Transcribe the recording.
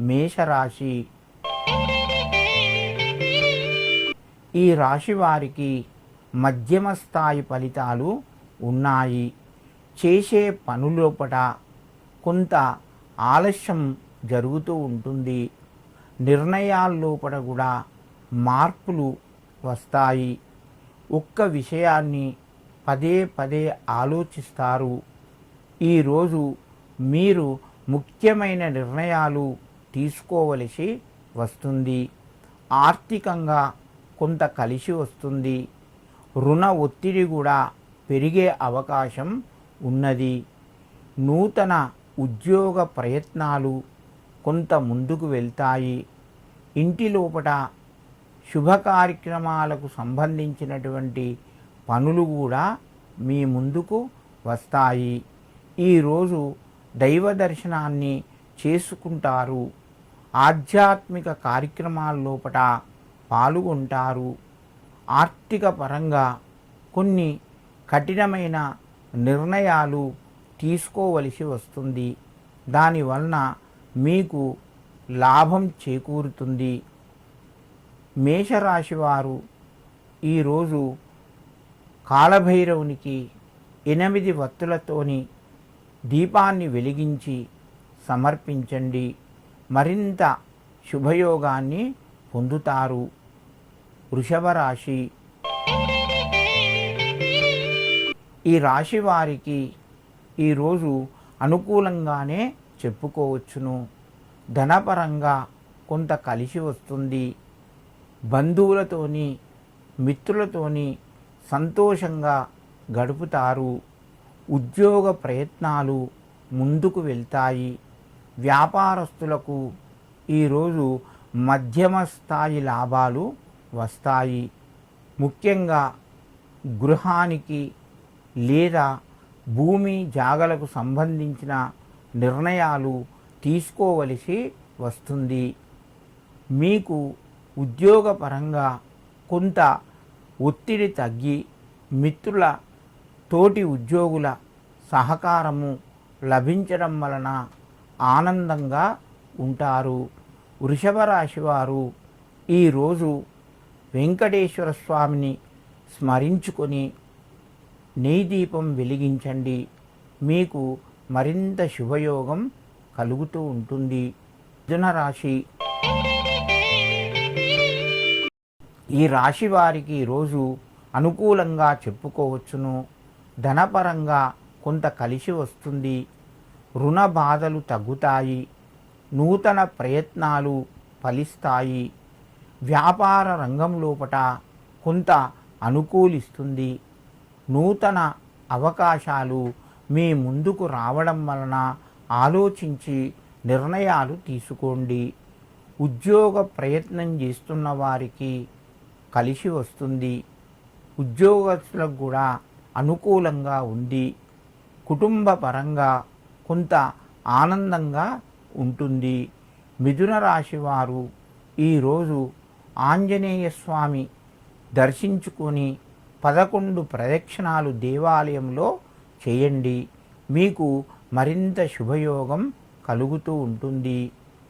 మేషరాశి. ఈ రాశి వారికి మధ్యమ స్థాయి ఫలితాలు ఉన్నాయి. చేసే పనులోపట కొంత ఆలస్యం జరుగుతూ ఉంటుంది. నిర్ణయాల్లోపట కూడా మార్పులు వస్తాయి. ఒక్క విషయాన్ని పదే పదే ఆలోచిస్తారు. ఈరోజు మీరు ముఖ్యమైన నిర్ణయాలు తీసుకోవలసి వస్తుంది. ఆర్థికంగా కొంత కలిసి వస్తుంది. రుణ ఒత్తిడి కూడా పెరిగే అవకాశం ఉన్నది. నూతన ఉద్యోగ ప్రయత్నాలు కొంత ముందుకు వెళ్తాయి. ఇంటి లోపల శుభ కార్యక్రమాలకు సంబంధించినటువంటి పనులు కూడా మీ ముందుకు వస్తాయి. ఈరోజు దైవ దర్శనాన్ని చేసుకుంటారు. ఆధ్యాత్మిక కార్యక్రమాల లోపల పాల్గొంటారు. ఆర్థిక పరంగా కొన్ని కఠినమైన నిర్ణయాలు తీసుకోవలసి వస్తుంది. దానివలన మీకు లాభం చేకూరుతుంది. మేషరాశి వారు ఈరోజు కాలభైరవునికి ఎనిమిది వత్తులతోని దీపాన్ని వెలిగించి సమర్పించండి. మరింత శుభయోగాన్ని పొందుతారు. వృషభ రాశి ఈ రాశి వారికి ఈరోజు అనుకూలంగానే చెప్పుకోవచ్చును. ధనపరంగా కొంత కలిసి వస్తుంది. బంధువులతోని మిత్రులతోని సంతోషంగా గడుపుతారు. ఉద్యోగ ప్రయత్నాలు ముందుకు వెళ్తాయి. వ్యాపారస్తులకు ఈరోజు మధ్యమ స్థాయి లాభాలు వస్తాయి. ముఖ్యంగా గృహానికి లేదా భూమి జాగలకు సంబంధించిన నిర్ణయాలు తీసుకోవలసి వస్తుంది. మీకు ఉద్యోగపరంగా కొంత ఒత్తిడి తగ్గి మిత్రుల తోటి ఉద్యోగుల సహకారము లభించడం వలన ఆనందంగా ఉంటారు. వృషభ రాశి వారు ఈరోజు వెంకటేశ్వర స్వామిని స్మరించుకొని నెయ్యి దీపం వెలిగించండి. మీకు మరింత శుభయోగం కలుగుతూ ఉంటుంది. మిథున రాశి ఈ రాశి వారికి ఈరోజు అనుకూలంగా చెప్పుకోవచ్చును. ధనపరంగా కొంత కలిసి వస్తుంది. రుణ బాధలు తగ్గుతాయి నూతన ప్రయత్నాలు ఫలిస్తాయి. వ్యాపార రంగం లోపట కొంత అనుకూలిస్తుంది. నూతన అవకాశాలు మీ ముందుకు రావడం వలన ఆలోచించి నిర్ణయాలు తీసుకోండి. ఉద్యోగ ప్రయత్నం చేస్తున్న వారికి కలిసి వస్తుంది. ఉద్యోగస్తులకు కూడా అనుకూలంగా ఉంది. కుటుంబ పరంగా కొంత ఆనందంగా ఉంటుంది. మిథున రాశి వారు ఈరోజు ఆంజనేయ స్వామి దర్శించుకొని పదకొండు ప్రదక్షిణాలు దేవాలయంలో చేయండి. మీకు మరింత శుభయోగం కలుగుతూ ఉంటుంది.